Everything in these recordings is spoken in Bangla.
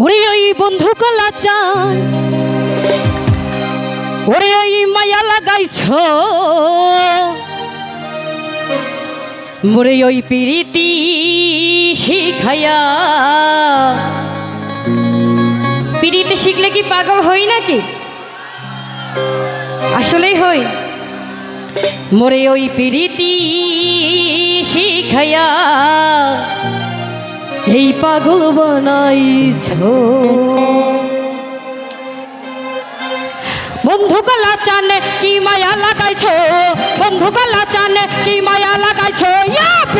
ওরে ওই বন্ধু কলা চান। ওরে ওই মায়া লাগাইছ। মোরে ওই পিরিতি শিখাইয়া। পিরিতি শিখলে কি পাগল হই নাকি? আসলেই হই। মোরে ওই পিরিতি শিখাইয়া এই পাগল বানাইছ। বন্ধু কলা চানে কি মায়া লাগাইছ? বন্ধু কলা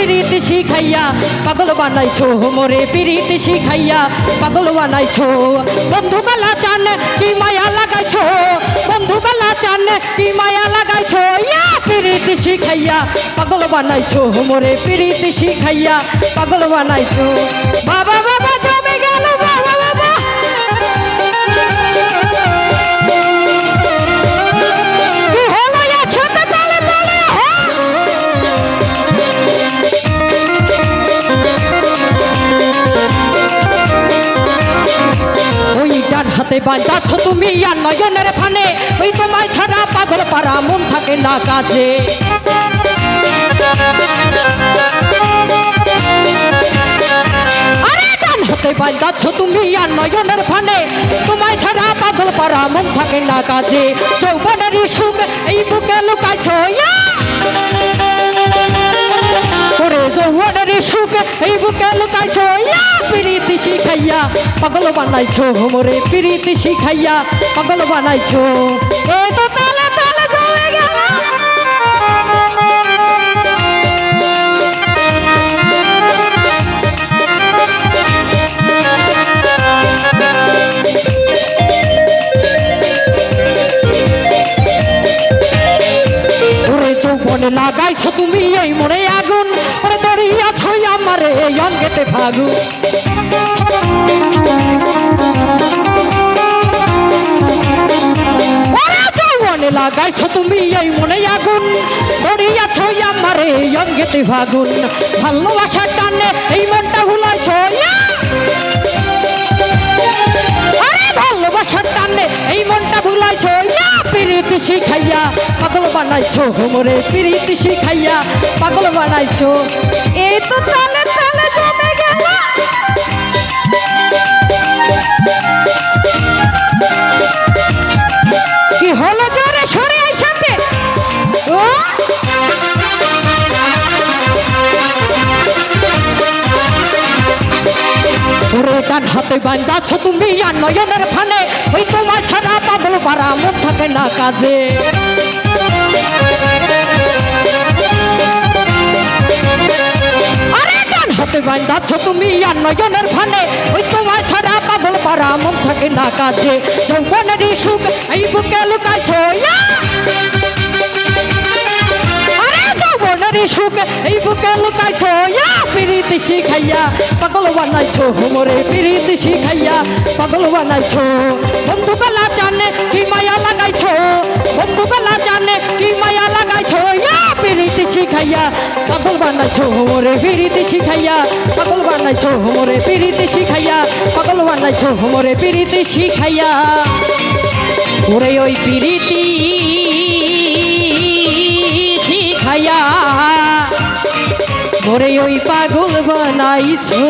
পিরিতি শিখাইয়া, পাগল বানাইছো মোরে পিরিত শিখাইয়া, পাগল বানাইছো। বন্ধু কালা চান কি মায়া লাগাইছো? বন্ধু কালা চান কি মায়া লাগাইছো? ইয়া পিরিত শিখাইয়া, পাগল বানাইছো মোরে পিরিত শিখাইয়া, পাগল বানাইছো। বাবা বাবা হাতে বাঁধাচ্ছ তুমি আর নয়নের ফানে। ওই তোমায় ছাড়া পাগল পারা মন থাকে না কাজে। হাতে তুমি আর নয়নের ফানে। তোমায় ছাড়া পাগল পারা মন থাকে না কাজে। যৌবনের সুখ এই বুকে লুকাইছ! ওরে সুখ এই বুকে লুকাইছ ইয়া! পিরিতি শিখাইয়া পাগল বানাইছো মোরে প্রীতি শিখাইয়া পাগল বানাইছ অঙ্গেতে ফাগুন লাগাইছ তুমি এই মনে আগুন। দড়িয়াছ আমারে অঙ্গেতে ফাগুন। ভালোবাসার টানে এই মনটা ভুলাইছ ভালোবাসার টানে এই মনটা ভুলাইছ! পিরিতি শিখাইয়া পাগল বানাইছো মোরে পিরিতি শিখাইয়া পাগল বানাইছো। এই তো তালে ডান হাতে বান্ধাছ তুমি আর নয়নের ফানে। ওই তোমার ছাড়া পাগল পারা মন থাকে না কাজে। হাতে বান্ধাছ তুমি আর নয়নের ফানে। ওই তোমার ছাড়া পাগল পারা মন থাকে না কাজে। যৌবনের সুখ, এই বুকে লুকাইছ, ইয়া! যৌবনের সুখ এই বুকে লুকাইছ ইয়া! পিরিতি শিখাইয়া পাগল বানাইছ মোরে পিরিতি শিখাইয়া পাগল বানাইছ বন্ধু গলা জানে কি মায়া লাগাইছ বন্ধু গলা জানে কি মায়া লাগাইছ ইয়া! পিরিতি শিখাইয়া পাগল বানাইছ মোরে পিরিতি শিখাইয়া পাগল বানাইছ মোরে পিরিতি শিখাইয়া পাগল বানাইছ মোরে পিরিতি শিখাইয়া ওরে ওই পিরিতি ওরে ওই পাগল বানাইছো